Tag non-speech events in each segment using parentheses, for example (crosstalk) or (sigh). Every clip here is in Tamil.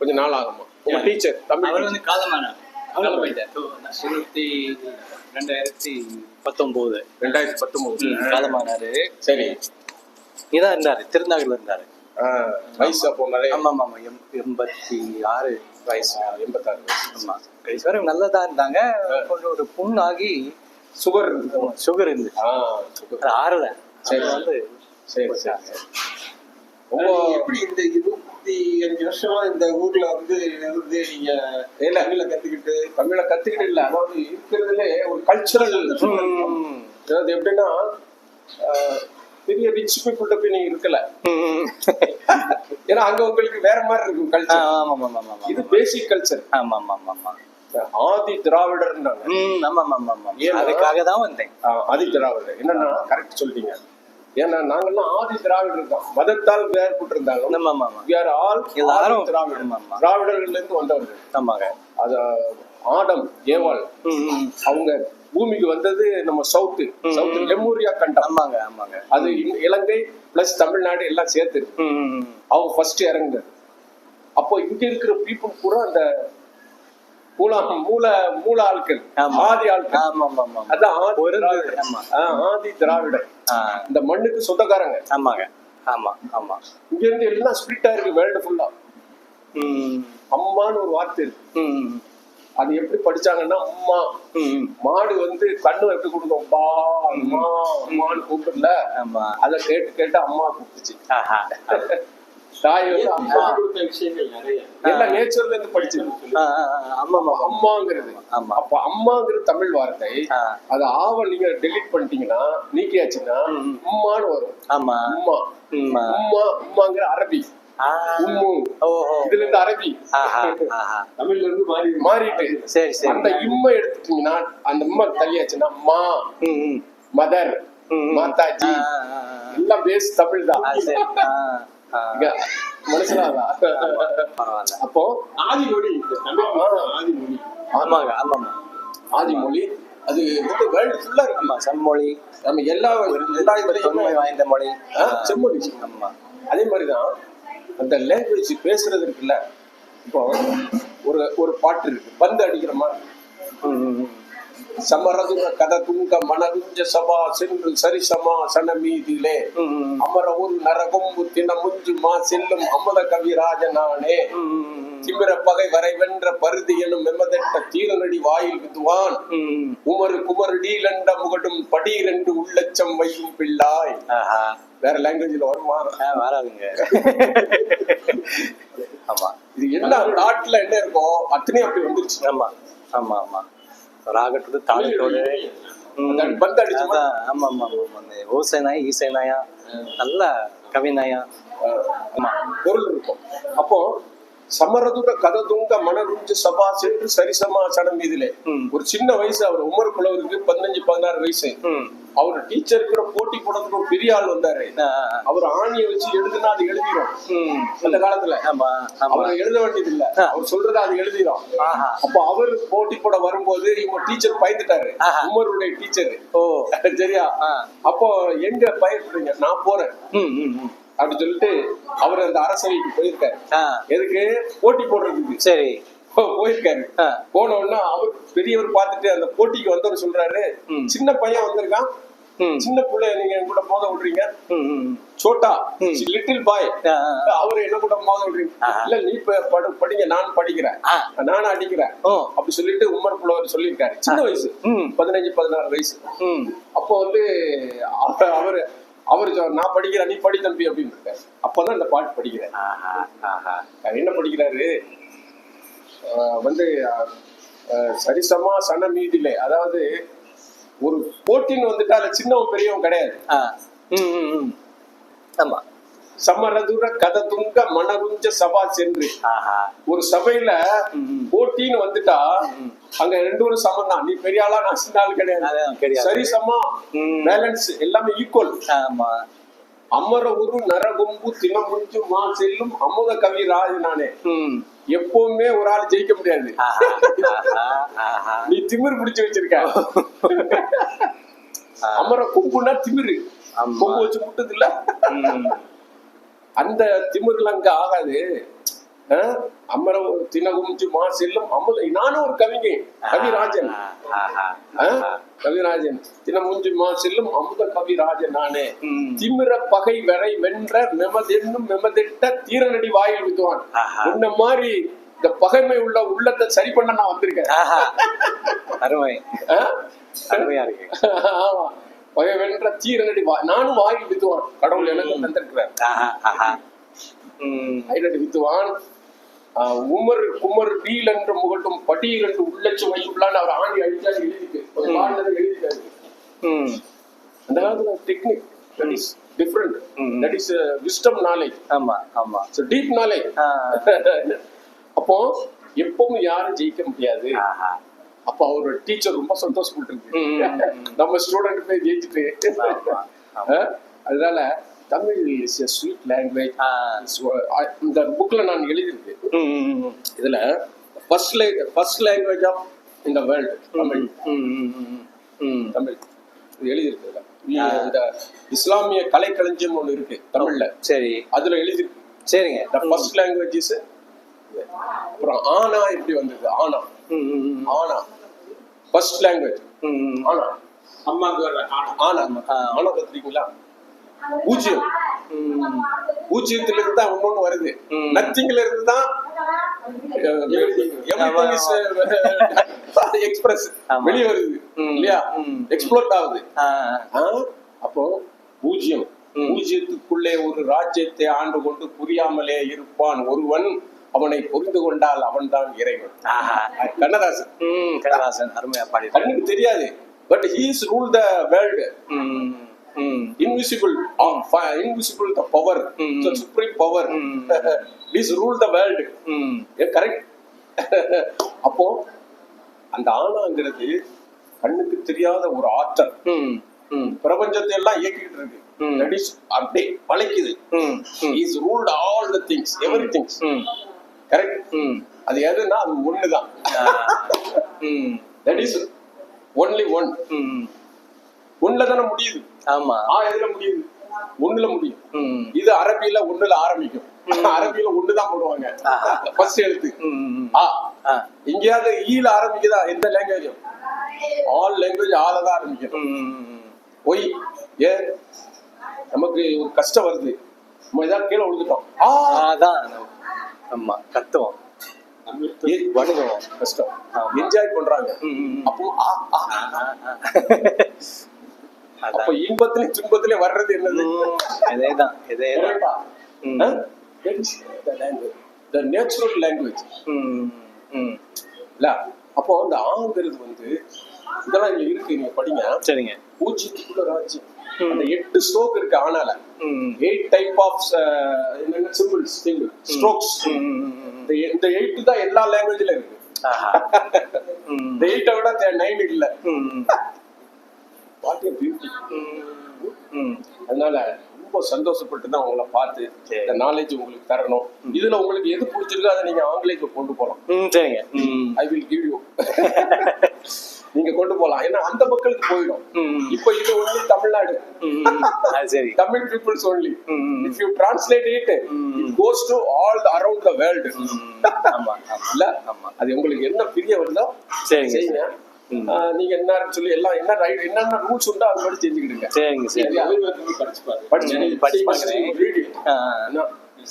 கொஞ்சம் நாள் ஆகுமா? உங்க டீச்சர் தமிழ் அவர் வந்து காலமானார் காலம் போயிட்டார் இருபத்தி ரெண்டாயிரத்தி பத்தொன்பது ரெண்டாயிரத்தி பத்தொன்பது காலமானாரு. சரி. இதான் இருந்தாரு திருநகர்ல இருந்தாரு. வயசு அப்போ நிறைய. ஆமா ஆமா எண்பத்தி ஆறு வயசு. எண்பத்தாறு வயசு. ஆமா. கடைசி வரை நல்லதா இருந்தாங்க. கொஞ்சம் ஒரு புண்ணாகி சுகர் சுகர் இருந்துச்சு. ஆறல. சரி. வந்து சரி சரி சரி. ஆனா ரொம்ப நீங்க எப்படி இந்த இருபத்தி அஞ்சு வருஷமா இந்த ஊர்ல வந்து இருந்து நீங்க இல்ல. தமிழ கத்துக்கிட்டு தமிழை கத்துக்கிட்டு இல்ல. அதாவது இருக்கிறதுல ஒரு கல்ச்சரல் அதாவது எப்படின்னா ஆஹ், பெரிய ரிச் பீப்புள்கிட்ட போய் நீங்க இருக்கல. ஏன்னா அங்க உங்களுக்கு வேற மாதிரி இருக்கும் கல்ச்சர் ஆமா ஆமா ஆமா ஆமா இது பேசிக் கல்ச்சர் ஆமா ஆமா ஆமா ஆமா ஆதி திராவிடர்ன்றாங்க. ம், ஆமா ஆமா ஆமா அதுக்காக தான் வந்தேன். ஆஹ், ஆதி திராவிடர். என்னன்னா கரெக்ட் சொல்லிட்டீங்க ஏன்னா நாங்கெல்லாம் ஆதி திராவிடர் தான் மதத்தால் வேறுபட்டு இருந்தாலும் ஆமா are all எல்லாரும் ஆமா. திராவிடர்கள்ல இருந்து வந்தவர்கள். ஆமாங்க. அது ஆடம் ஏவாள். அவங்க பூமிக்கு வந்தது நம்ம சவுத்து. சவுத் லெமூரியா கண்டம். ஆமாங்க ஆமாங்க. அது இலங்கை பிளஸ் தமிழ்நாடு எல்லாம் சேர்த்து. அவங்க ஃபர்ஸ்ட் இறங்குது அப்போ இங்க இருக்கிற பீப்புள் பூரா அந்த மூல மூல ஆட்கள். ஆதி ஆட்கள் ஆமா ஆமா ஆமா. அதான் ஆதி திராவிடர். ஆதி திராவிடர். இந்த மண்ணுக்கு சொந்தக்காரங்க. ஆமாங்க. ஆமா ஆமா. இங்க இருந்து எல்லாம் ஸ்பிரிட்டா இருக்கு வேர்ல்டு ஃபுல்லா அம்மான்னு ஒரு வார்த்தை இருக்கு. அது எப்படி படிச்சாங்கன்னா அம்மா. மாடு வந்து கண்ணு எப்படி கொடுக்கும். பா அம்மா அம்மான்னு கூப்பிடல. ஆமா. அதை கேட்டு கேட்டு அம்மா கூப்பிட்டுச்சு. ஆஹா. தாய் வந்து அம்மா. கொடுத்த விஷயங்கள் நிறைய. எல்லாம் நேச்சர்ல இருந்து ஆமா அம்மாங்கிறது. ஆமா. அப்ப அம்மாங்கிறது தமிழ் வார்த்தை. அது ஆவ நீங்க டெலீட் பண்ணிட்டீங்கன்னா நீக்கியாச்சுன்னா. உம்மான்னு வரும். ஆமா. உம்மா. உம்மா. உம்மா உம்மாங்கிற அரபி. இதுல இருந்து அரபி. தமிழ்ல இருந்து மாறி மாறிட்டு. சரி சரி. அந்த இம்மை எடுத்துட்டீங்கன்னா அந்த இம்மை தள்ளியாச்சுன்னா மா. மதர். மாதாஜி. எல்லாம் பேஸ் தமிழ் தான். பரவாயில்ல. அப்போ ஆதிமொழி இந்த தமிழ் ஆதிமொழி ஆமாங்க ஆமாமா ஆதிமொழி அது வந்து வேர்ல்டு ஃபுல்லா இருக்கு ஆமா செம்மொழி. நம்ம எல்லா இதுலயுமே தொன்மை வாய்ந்த மொழி. செம்மொழி. ஆமா. அதே மாதிரிதான் அந்த லாங்குவேஜ் பேசுறது இருக்குல்ல? இப்போ ஒரு ஒரு பாட்டு இருக்கு. பந்து அடிக்கிற மாதிரி. சமரதுர கத துங்க மனதுஞ்ச சபா சென்று சரிசமா சனமீதிலே. ம், ம், ம். அமர ஒரு நரகொம்பு தின முஞ்சு மா செல்லும் அமத கவிராஜனானே. திமிர பகை வரை வென்ற பருதி எனும் மெமதட்ட தீரனடி வாயில் விதுவான். உமரு குமரு டீலண்ட முகடும் படீரென்று உள்ளச்சம் வையும் பிள்ளாய். வேற லாங்குவேஜ்ல வருமா வராதுங்க. ஆமா. இது என்ன நாட்டுல என்ன இருக்கோ அத்தனையும் அப்படி வந்துருச்சு. ஆமா ஆமா ஆமா. ராகத்தோடு தாளத்தோடு. ஆமா ஆமா ஆமா. அந்த ஓசை நாய் ஈசை நாயா நல்ல கவி நாயா ஆமா. பொருள் இருக்கும். அப்போ சமரதுட கததுங்க மனதுஞ்ச சபா சென்று சரிசமா சனம் இதிலே. ஒரு சின்ன வயசு அவர் உமர் புலவருக்கு பதினஞ்சு பதினாறு வயசு. அவர் டீச்சர் கூட போட்டி போடுறதுக்கு ஒரு பெரிய ஆள் வந்தாரு. அவர் ஆணியை வச்சு எழுதுனா அது எழுதிரும். அந்த காலத்துல. ஆமா அவர் எழுத வேண்டியது இல்ல. அவர் சொல்றத அது எழுதிரும். அப்ப அவர் போட்டி போட வரும்போது இவங்க டீச்சர் பயந்துட்டாரு. உமருடைய டீச்சர். ஓ. (laughs) சரியா. அப்போ எங்க பயப்படுறீங்க நான் போறேன். ம் ம் ம். அப்படி சொல்லிட்டு அவர் அந்த அரசவைக்கு போயிருக்காரு. எதுக்கு? போட்டி போடுறதுக்கு. சரி. போயிருக்காரு. போன உடனே அவர் பெரியவர் பார்த்துட்டு அந்த போட்டிக்கு வந்தவர் சொல்றாரு. சின்ன பையன் வந்திருக்கான். சின்ன பிள்ளை நீங்க என் கூட மோத விடுறீங்க. சோட்டா. Little boy. அவர் என்ன கூட மோத விடுறீங்க. இல்ல நீ படிங்க நான் படிக்கிறேன். நானும் அடிக்கிறேன். அப்படி சொல்லிட்டு உமர் புலவர் சொல்லியிருக்காரு. சின்ன வயசு. பதினஞ்சு பதினாறு வயசு. அப்போ வந்து அவ- அவரு அவரு நான் படிக்கிறேன் நீ படி தம்பி அப்படின்னு அப்பதான் இந்த பாட்டு படிக்கிறேன். ஆஹா ஆஹா. அவர் என்ன படிக்கிறாரு? வந்து சரிசமா சன மீதிலே அதாவது ஒரு போட்டின்னு வந்துட்டா அதுல சின்னவன் பெரியவன் கிடையாது. ஆமா. சமரதுர கத துங்க மனகுஞ்ச சபா சென்று. ஒரு சபையில. போட்டின்னு வந்துட்டா. அங்க ரெண்டு பேரும் சமம் தான் நீ பெரிய ஆளா நான் சின்ன ஆள் கிடையாது. சரி சமா ம். பேலன்ஸ் எல்லாமே ஈக்குவல் அமர உரு நரகும்பு தினமுஞ்சு மா செல்லும் அமுத கவி ராஜ நானே. எப்பவுமே ஒரு ஆள் ஜெயிக்க முடியாது. நீ திமிர் பிடிச்சு வச்சிருக்க. அமர கொம்புனா திமிரு. கொம்பு வச்சு முட்டது இல்ல? அந்த திமிர்ல அங்க ஆகாது. அஹ், அமர தினகுஞ்சு மா செல்லும் அமுத நானும் ஒரு கவிஞை கவிராஜன். கவிராஜன். தினமுஞ்சு மா செல்லும் அமுத கவிராஜன் நானே. திமிர பகை வரை வென்ற மெமதென்னும் மெமதிட்ட தீரனடி வாயில் ஆஹா. உன்ன மாதிரி இந்த பகைமை உள்ள உள்ளத்தை சரி பண்ண நான் வந்திருக்கேன். அருமை? அருமையா இருக்கு. ஆமா. பகை வென்ற தீரனடி நானும் வாயில் வித்துவான். கடவுள் எனக்கு தந்திருக்கிறார். ஐநடி வித்துவான். உமர் குமர் வீல் என்று முகட்டும் பட்டியல் என்று உள்ளச்சு வையுள்ளான்னு அவர் ஆண்டி ஒரு பாடல எழுதிட்டாரு. ம். அந்த காலத்துல technique that is different. That is wisdom knowledge ஆமா ஆமா. Deep knowledge. (laughs) அப்போ எப்பவும் யாரும் ஜெயிக்க முடியாது. ஆஹா. அப்போ அவரோட டீச்சர் ரொம்ப சந்தோஷப்பட்டு ம். நம்ம ஸ்டூடெண்ட் போய் ஜெயிச்சுட்டு அதனால Tamil is a sweet language. இந்த புக்ல நான் எழுதியிருக்கு ம், ம், ம். இதுல ஃபர்ஸ்ட் ஃபர்ஸ்ட் லாங்குவேஜ் ஆஃப் இந்த வேர்ல்டு தமிழ். தமிழ். இது எழுதியிருக்கு இதுல. இந்த இஸ்லாமிய கலைக்களஞ்சியம் ஒண்ணு இருக்கு தமிழ்ல. சரி. அதுல எழுதியிருக்கு சரிங்க. ஃபர்ஸ்ட் லாங்குவேஜ் இஸ் அப்புறம் ஆனா எப்படி வந்தது? ஆனா. ஆனா ஃபர்ஸ்ட் லாங்குவேஜ். ஆனா அம்மாக்கு வர்ற ஆனா ஆனா கத்துறீங்களா பூஜ்ஜியம். பூஜ்ஜியத்துல இருந்து தான் ஒன்னொன்னு வருது. நத்திங்ல இருந்து தான் எக்ஸ்பிரஸ். வெளியே வருது. இல்லையா. எக்ஸ்ப்ளோர்ட் ஆகுது? அப்போ பூஜ்ஜியம். பூஜ்ஜியத்துக்குள்ளே ஒரு ராஜ்யத்தை ஆண்டு கொண்டு புரியாமலே இருப்பான் ஒருவன் அவனை புரிந்து கொண்டால் அவன்தான் இறைவன். ஆஹா. கண்ணதாசன். கண்ணதாசன் அருமையா பாடி கண்ணுக்கு தெரியாது but he's rule the world ம் ம் invisible uh, fi- invisible the power. Mm. the supreme power. Mm. this (laughs) rule the world. ம். கரெக்ட் (laughs) அப்போ அந்த ஆணாங்கிறது கண்ணுக்கு தெரியாத ஒரு ஆற்றல். பிரபஞ்சத்தை எல்லாம் இயக்கிட்டு இருக்கு. அப்படியே ம் is ruled all the things every things correct ம் அது எதுன்னா அது ஆ. ம் தட் இஸ் ஒன்லி ஒன் ம் ஒண்ணுல தானே முடியுது? ஆமா. ஆ எதுல முடியுது? ஒண்ணுல முடியும். ம் இது அரபியில ஒண்ணுல ஆரம்பிக்கும். (laughs) அரபியில ஒண்ணுதான் போடுவாங்க. ஃபர்ஸ்ட் எழுத்து. ம் ஆ. எங்கேயாவது ஈல ஆரம்பிக்குதா? எந்த லாங்குவேஜும் ஆல் லாங்குவேஜ் ஆல தான் ஆரம்பிக்கும் ம் ஒய் ஏ நமக்கு ஒரு கஷ்டம் வருது. நம்ம ஏதாவது கீழே விழுந்துட்டோம். ஆ. அதான் ஆமா கத்துவோம் வணங்குவோம் கஷ்டம். என்ஜாய் பண்றாங்க. அப்போ. அப்ப இன்பத்திலே துன்பத்திலே வர்றது என்னது? இதேதான் இதேதான் language. ம் ம். இல்ல அப்போ அந்த ஆங்கிறது வந்து இதெல்லாம் இங்க இருக்கு நீங்க படிங்க. சரிங்க. பூஜ்ஜியத்துக்குள்ள ராஜ்யம். அந்த எட்டு ஸ்ட்ரோக் இருக்கு ஆனால. எயிட் டைப் ஆஃப் என்னென்ன சிம்பிள்ஸ் ஸ்ட்ரோக்ஸ். இந்த எயிட் தான் எல்லா லாங்குவேஜ்ல இருக்கு. இந்த எயிட்டை விட நைன் இல்ல. ம் வாட் பியூட்டி ம் ம் அதனால ரொம்ப சந்தோஷப்பட்டு தான் உங்களை பார்த்து. இந்த நாலேஜ் உங்களுக்கு தரணும். இதுல உங்களுக்கு எது பிடிச்சிருக்கோ அதை நீங்க ஆங்கிலேயத்துல கொண்டு போகலாம். ம் சரிங்க. ம் ஐ வில் கிவ் யூ நீங்க கொண்டு போகலாம் ஏன்னா அந்த மக்களுக்கு போயிடும். இப்போ இது ஒன்லி தமிழ்நாடு. சரி. Tamil peoples only. If you translate it goes to all around the world இல்ல? ஆமா. அது உங்களுக்கு என்ன பிரிய வருதோ? சரிங்க ம். ஆஹ் நீங்க என்ன சொல்லி எல்லாம் என்ன ரைட் என்னென்ன ரூல்ஸ் உண்டோ அது மாதிரி செஞ்சுக்கிடுங்க சரிங்க சரி? படிச்சு படிச்சு?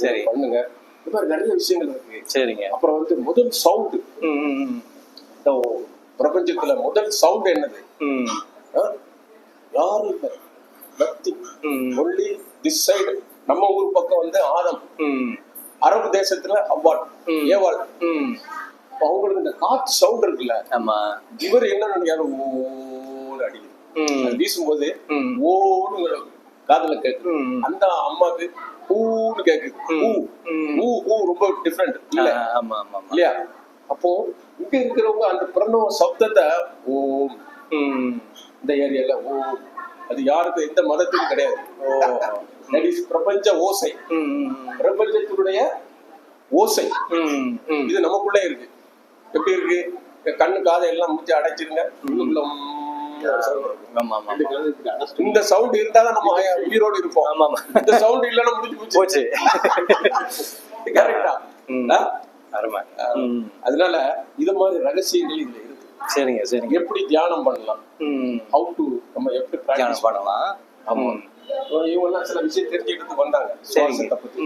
சரி. பண்ணுங்க. இந்த மாதிரி நிறைய விஷயங்கள் இருக்கு. சரிங்க. அப்புறம் வந்து முதல் சவுண்ட் பிரபஞ்சத்துல முதல் சவுண்ட் என்னது? யாரும் இல்லை நத்திங். ஒன்லி திஸ் சைடு நம்ம ஊர் பக்கம் வந்து ஆதம். அரபு தேசத்துல அவ்வாள். ஏவாள். அவங்களுக்கு இந்த காத்து சவுண்ட் இருக்குல்ல? ஆமா. இவர் என்ன நினைக்காரு ஓன்னு அடிக்குது. வீசும்போது. ஓன்னு காதுல கேக்குது. அந்த அம்மாக்கு ஊன்னு கேக்குது. ஊ. ஊ ரொம்ப டிஃப்ரெண்ட் இல்ல? ஆமா ஆமா. இல்லையா? அப்போ இங்க இருக்கிறவங்க அந்த பிரணவ சப்தத்தை ஓம் இந்த ஏரியால ஓம் அது யாருக்கு? எந்த மதத்துக்கும் கிடையாது. ஓ. That is பிரபஞ்ச ஓசை. பிரபஞ்சத்தினுடைய ஓசை. இது நமக்குள்ளே இருக்கு. எப்படி இருக்கு? கண்ணு காதை எல்லாம் மூச்சு அடைச்சிருங்க. இந்த சவுண்ட் இருந்தாதான் நம்ம உயிரோடு இருப்போம். ஆமா இந்த சவுண்ட் இல்லைன்னா முடிஞ்சு போச்சு. கரெக்டா? (laughs) அருமை. அதனால இது மாதிரி ரகசியங்கள் இதுல இருக்கு. சரிங்க சரிங்க. எப்படி தியானம் பண்ணலாம். ஹவு டு நம்ம எப்படி தியானம் பண்ணலாம்? ஆமா. ம். இவங்க எல்லாம் சில விஷயம் தெரிஞ்சுக்கிட்டு வந்தாங்க. சுவாசத்தை பத்தி.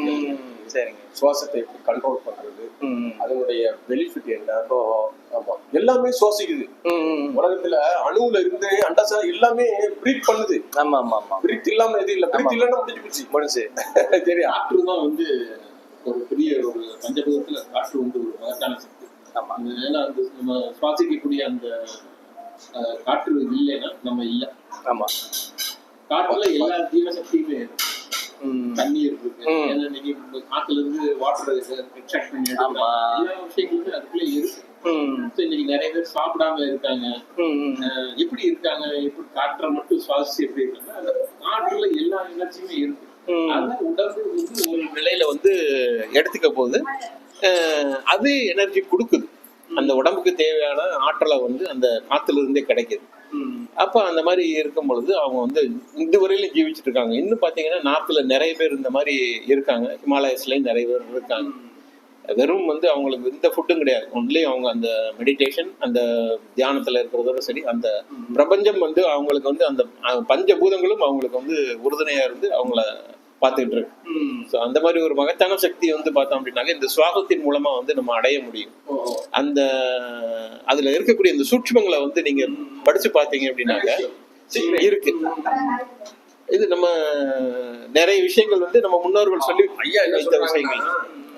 சரிங்க. சுவாசத்தை எப்படி கண்ட்ரோல் பண்றது. அதனுடைய பெனிஃபிட் என்ன? ஆமா. எல்லாமே சுவாசிக்குது. உலகத்துல அணுவுல இருந்து அண்டசா எல்லாமே பிரீத் பண்ணுது. ஆமா ஆமா ஆமா. பிரீத் இல்லாம எது இல்ல. பிரீத் இல்லன்னா முடிஞ்சு போச்சு. முடிஞ்சு. (laughs) சரியா காற்று தான் வந்து ஒரு பெரிய ஒரு பஞ்சபூதத்துல காற்று வந்து ஒரு மகத்தான சக்தி. ஆமா. அந்த நம்ம சுவாசிக்கக்கூடிய அந்த காற்று இல்லைன்னா நம்ம இல்லை. ஆமா. காற்றுல எல்லா ஜீவசக்தியுமே. தண்ணீர் இருக்கு. ஏன்னா இந்த காத்துல இருந்து வாட்டர் எக்ஸ்ட்ராக்ட் பண்ணி எடுக்கிறாங்க. ஆமா. எல்லா விஷயங்களுமே அதுக்குள்ளே இருக்கு. ம். So, இன்னைக்கு நிறைய பேர் சாப்பிடாம இருக்காங்க. எப்படி இருக்காங்க? எப்படி காற்றை மட்டும் சுவாசிச்சு எப்படி இருக்காங்க? காற்றுல எல்லா எனர்ஜியுமே இருக்கு. உடம்பு வந்து ஒரு நிலையில வந்து எடுத்துக்க போது அது எனர்ஜி கொடுக்குது. அந்த உடம்புக்கு தேவையான ஆற்றலை வந்து அந்த காத்துல இருந்தே கிடைக்குது. அப்ப அந்த மாதிரி இருக்கும் பொழுது அவங்க வந்து இந்த வரையிலும் ஜீவிச்சுட்டு இருக்காங்க. இன்னும் பாத்தீங்கன்னா நார்த்ல நிறைய பேர் இந்த மாதிரி இருக்காங்க. ஹிமாலயஸ்லயும் நிறைய பேர் இருக்காங்க. வெறும் வந்து அவங்களுக்கு எந்த ஃபுட்டும் கிடையாது. ஒன்லி அவங்க அந்த மெடிடேஷன் அந்த தியானத்துல இருக்கிறதோட சரி அந்த பிரபஞ்சம் வந்து அவங்களுக்கு வந்து அந்த அஹ், பஞ்சபூதங்களும் அவங்களுக்கு வந்து உறுதுணையா இருந்து அவங்கள பார்த்துக்கிட்டு இருக்கு. ஸோ அந்த மாதிரி ஒரு மகத்தான சக்தி வந்து பார்த்தோம் அப்படின்னாக்க இந்த சுவாசத்தின் மூலமா வந்து நம்ம அடைய முடியும். அந்த அதுல இருக்கக்கூடிய இந்த சூட்சுமங்களை வந்து நீங்க படிச்சு பார்த்தீங்க அப்படின்னாக்க இருக்கு. இது நம்ம நிறைய விஷயங்கள் வந்து நம்ம முன்னோர்கள் சொல்லி ஐயா வைத்த சொல்றாங்கன்னா விஷயங்கள்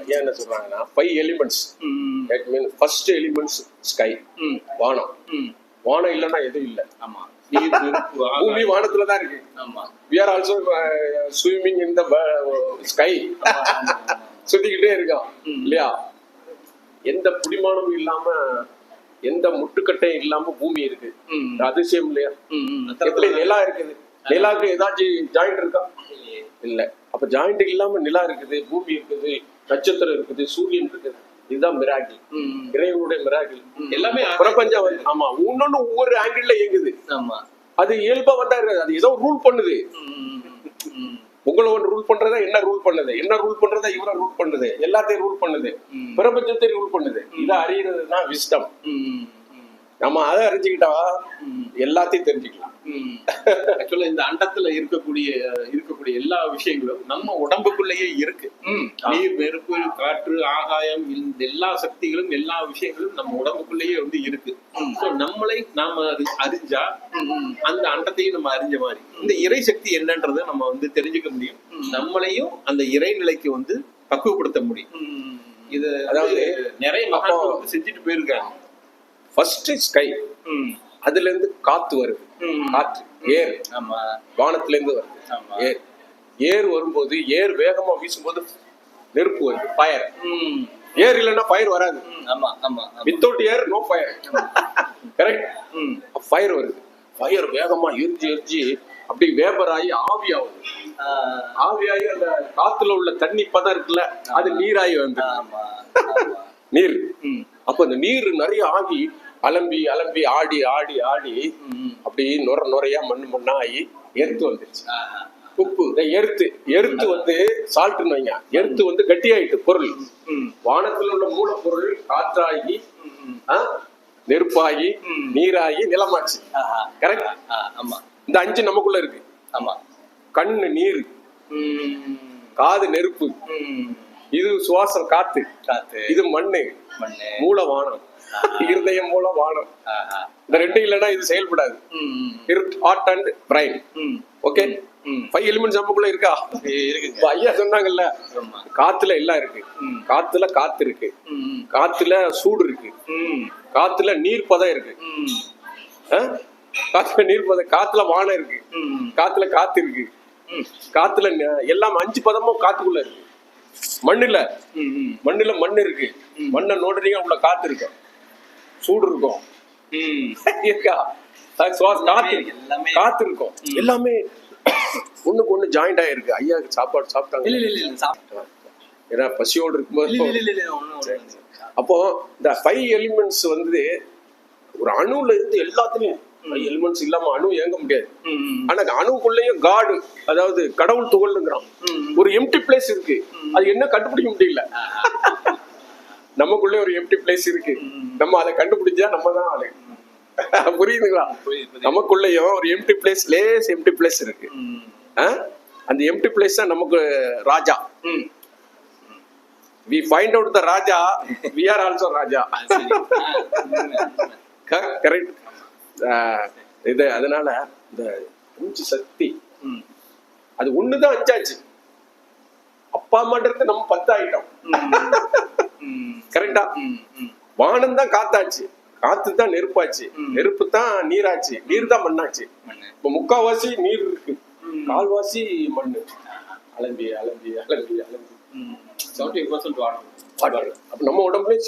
ஐயா என்ன சொல்றாங்கன்னா five elements. That mean first elements sky. வானம். வானம் இல்லைன்னா எதுவும் இல்லை. ஆமா. (laughs) பூமி. வானத்துல தான் இருக்கு. ஆமா. Also uh, swimming in the uh, sky. சுத்திக்கிட்டே இருக்கான் ம். இல்லையா? எந்த புடிமானமும் இல்லாம எந்த முட்டுக்கட்டையும் இல்லாம பூமி இருக்கு. அதிசயம் இல்லையா. எப்படி நிலா இருக்குது? நிலாக்கு ஏதாச்சும் ஜாயிண்ட் இருக்கா? இல்ல. அப்ப ஜாயிண்ட் இல்லாம நிலா இருக்குது பூமி இருக்குது. நட்சத்திரம் இருக்குது சூரியன் இருக்குது. இதுதான் மிராக்கிள். இறைவனுடைய மிராக்கிள் எல்லாமே பிரபஞ்சம் வந்து ஆமா ஒன்னொன்னு ஒவ்வொரு ஆங்கிள் இயங்குது. ஆமா. அது இயல்பா வந்தா இருக்காது. அது ஏதோ ரூல் பண்ணுது. உங்களை ஒன்று ரூல் பண்றதா என்ன ரூல் பண்ணுது? என்ன ரூல் பண்றதா இவரை ரூல் பண்ணுது? எல்லாத்தையும் ரூல் பண்ணுது. பிரபஞ்சத்தை ரூல் பண்ணுது. இதை அறியறது தான் விஸ்டம். நம்ம அதை அறிஞ்சுக்கிட்டா. எல்லாத்தையும் தெரிஞ்சுக்கலாம். ஆக்சுவலா இந்த அண்டத்துல இருக்கக்கூடிய இருக்கக்கூடிய எல்லா விஷயங்களும் நம்ம உடம்புக்குள்ளேயே இருக்கு. நீர் நெருப்பு காற்று ஆகாயம் இந்த எல்லா சக்திகளும் எல்லா விஷயங்களும் நம்ம உடம்புக்குள்ளேயே வந்து இருக்கு. நம்மளை நாம அது அறிஞ்சா. அந்த அண்டத்தையும் நம்ம அறிஞ்ச மாதிரி. இந்த இறை சக்தி என்னன்றதை நம்ம வந்து தெரிஞ்சுக்க முடியும். நம்மளையும் அந்த இறைநிலைக்கு வந்து பக்குவப்படுத்த முடியும். இது அதாவது நிறைய மகான்கள் வந்து செஞ்சுட்டு போயிருக்காங்க. First sky. அதுல இருந்து காத்து வருது. காற்று ஏர். ஆமா. வானத்துல இருந்து வருது ஏர். ஏர் வரும்போது ஏர் வேகமா வீசும்போது நெருப்பு வருது ஃபயர் ம். ஏர் இல்லைன்னா ஃபயர் வராது. ஆமா ஆமா. Without air no fire correct ம். ஃபயர் வருது ஃபயர் வேகமா எரிஞ்சு எரிஞ்சு அப்படி வேப்பர் ஆகி ஆவி ஆகுது ஆ. ஆவியாகி அந்த காத்துல உள்ள தண்ணி பதம் இருக்குல்ல அது நீராகி வந்து. நீர். அப்ப அந்த நீர் நிறைய ஆகி அலம்பி அலம்பி ஆடி ஆடி ஆடி. அப்படி நுர நுறையா மண்ணு மண்ணா ஆகி எர்த்து வந்துருச்சு. உப்பு. இந்த எர்த்து. எர்த்து வந்து சால்ட்னு வைங்க. எர்த்து வந்து கட்டியாயிட்டு பொருள். வானத்தில் உள்ள மூலப்பொருள் காற்றாகி நெருப்பாகி. நீராகி நிலமாச்சு. கரெக்ட் ஆமா. இந்த அஞ்சு நமக்குள்ள இருக்கு. ஆமா. கண்ணு நீர். காது நெருப்பு. இது சுவாசம் காத்து. காத்து. இது மண்ணு. மண்ணு. மூல வானம் (laughs) இருதயம் மூல வானம். இந்த ரெண்டு இல்லைன்னா இது செயல்படாது. ம். ஹார்ட் அண்ட் பிரைன் ம். ஓகே. ஃபைவ் எலிமெண்ட்ஸ் நமக்குள்ள இருக்கா இப்ப ஐயா சொன்னாங்கல்ல காத்துல எல்லாம் இருக்கு. காத்துல காத்து இருக்கு. காத்துல சூடு இருக்கு. காத்துல நீர் பதம் இருக்கு? காத்துல நீர் பதம் காத்துல வானம் இருக்கு. காத்துல காத்து இருக்கு. காத்துல எல்லாம் அஞ்சு பதமும் காத்துக்குள்ள இருக்கு மண்ணுல. மண்ணுல மண் இருக்கு மண்ணை நோடுறீங்க உள்ள காத்து இருக்கும் சூடு இருக்கும். இருக்கா காத்து இருக்கு. எல்லாமே. காத்து இருக்கும் எல்லாமே ஒண்ணுக்கு ஒண்ணு ஜாயிண்ட் ஆயிருக்கு. ஐயாக்கு சாப்பாடு சாப்பிட்டாங்க. இல்ல இல்ல இல்ல சாப்பிட்டேன் ஏன்னா பசியோடு இருக்கும்போது அப்போ இந்த ஃபைவ் எலிமெண்ட்ஸ் வந்து ஒரு அணுல இருந்து எல்லாத்துலயும் எலிமெண்ட்ஸ் இல்லாம அணு இயங்க முடியாது. ஆனா அணுக்குள்ளேயும் காடு அதாவது கடவுள் துகள்ங்கிறான். ஒரு எம்டி பிளேஸ் இருக்கு. அது என்ன கண்டுபிடிக்க முடியல. நமக்குள்ளே ஒரு எம்டி பிளேஸ் இருக்கு. நம்ம அதை கண்டுபிடிச்சா நம்ம தான் ஆளு. புரியுதுங்களா? புரியுது, புரியுது. நமக்குள்ளேயும் ஒரு எம்டி பிளேஸ் லேஸ் எம்டி பிளேஸ் இருக்கு? அந்த எம்டி பிளேஸ் தான் நமக்கு ராஜா ம். We find out the Raja we are also Raja. (laughs) Correct (laughs) இது அதனால இந்த மூச்சு சக்தி. அது ஒண்ணுதான் அஞ்சாச்சு அப்பா அம்மான்றது நம்ம பத்து ஆயிட்டோம் ம். கரெக்டா. வானம் தான் காத்தாச்சு காத்து தான் நெருப்பாச்சு. நெருப்பு தான் நீராச்சு நீர் தான் மண்ணாச்சு மண்ணு. இப்ப முக்காவாசி நீர் இருக்கு. கால்வாசி மண்ணு. அலம்பி அலம்பி அலம்பி அலம்பி. ம். 70% water. வாட்டர் அப்ப நம்ம உடம்புல.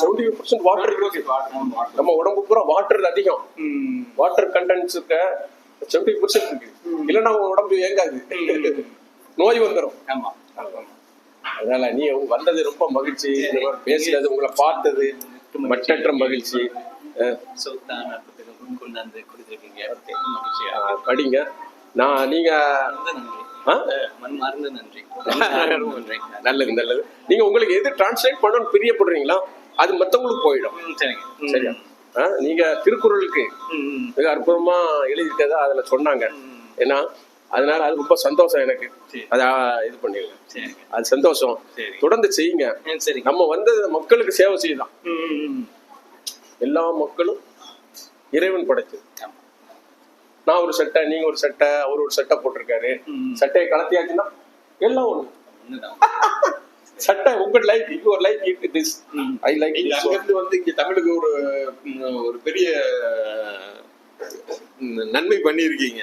Seventy percent water. நம்ம உடம்பு பூரா வாட்டர் அதிகம். வாட்டர் கண்டென்ட்ஸ் இருக்க செவன்டி பர்சன்ட் இருக்கு. இல்லைன்னா உடம்பு இயங்காது நோய் வந்துடும் ஆமா. அதனால நீ வந்தது ரொம்ப மகிழ்ச்சி. இந்த மாதிரி பேசினது உங்களை பார்த்தது மற்றற்ற மகிழ்ச்சி. படிங்க. நான் நீங்க நன்றி. நல்லது நல்லது நீங்க உங்களுக்கு எது டிரான்ஸ்லேட் பண்ணணும்னு பிரியப்படுறீங்களா அது மத்தவங்களுக்கு போயிடும் சரிங்க. சரியா நீங்க திருக்குறளுக்கு. மிக அற்புதமா எழுதியிருக்கதா அதுல சொன்னாங்க ஏன்னா அதனால அது ரொம்ப சந்தோஷம் எனக்கு. அதை இது பண்ணிடுங்க. அது சந்தோஷம். தொடர்ந்து செய்யுங்க. நம்ம வந்து மக்களுக்கு சேவை செய்யலாம். எல்லா மக்களும் இறைவன் படைச்சது ஆமா. நான் ஒரு சட்டை நீங்க ஒரு சட்டை அவர் ஒரு சட்டை போட்டிருக்காரு. சட்டையை கலத்தியாச்சுன்னா எல்லாம் ஒண்ணு. சட்டை உங்க like you like it this ம். ஐ லைக் அங்கிருந்து வந்து இங்க தமிழுக்கு ஒரு ஒரு பெரிய நன்மை பண்ணியிருக்கீங்க.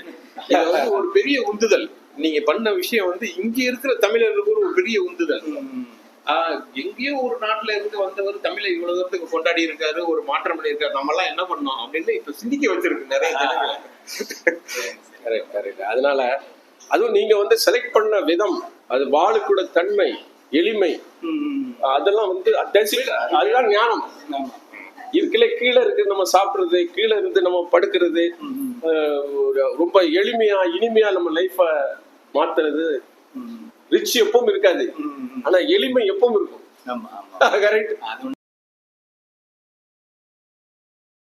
இது வந்து ஒரு பெரிய உந்துதல். நீங்க பண்ண விஷயம் வந்து இங்க இருக்கிற தமிழர்களுக்கு ஒரு பெரிய உந்துதல். எங்கேயோ ஒரு நாட்டுல இருந்து வந்தவர் தமிழை இவ்வளவு தூரத்துக்கு கொண்டாடி இருக்காரு ஒரு மாற்றம் பண்ணியிருக்காரு நம்ம எல்லாம் என்ன பண்ணோம் அப்படின்னு இப்ப சிந்திக்க வச்சிருக்கு நிறைய ஜனங்களை கரெக்ட் கரெக்ட் அதனால அதுவும் நீங்க வந்து செலக்ட் பண்ண விதம் அது வாழுக்கூட தன்மை எளிமை. அதெல்லாம் வந்து. அதுதான் ஞானம். இதுக்குள்ள கீழே இருக்கு நம்ம சாப்பிடுறது கீழே இருந்து நம்ம படுக்கிறது ரொம்ப எளிமையா இனிமையா நம்ம லைஃப மாத்துறது. ரிச் எப்பவும் இருக்காது. ஆனா எளிமை எப்பவும் இருக்கும். கரெக்ட் (laughs)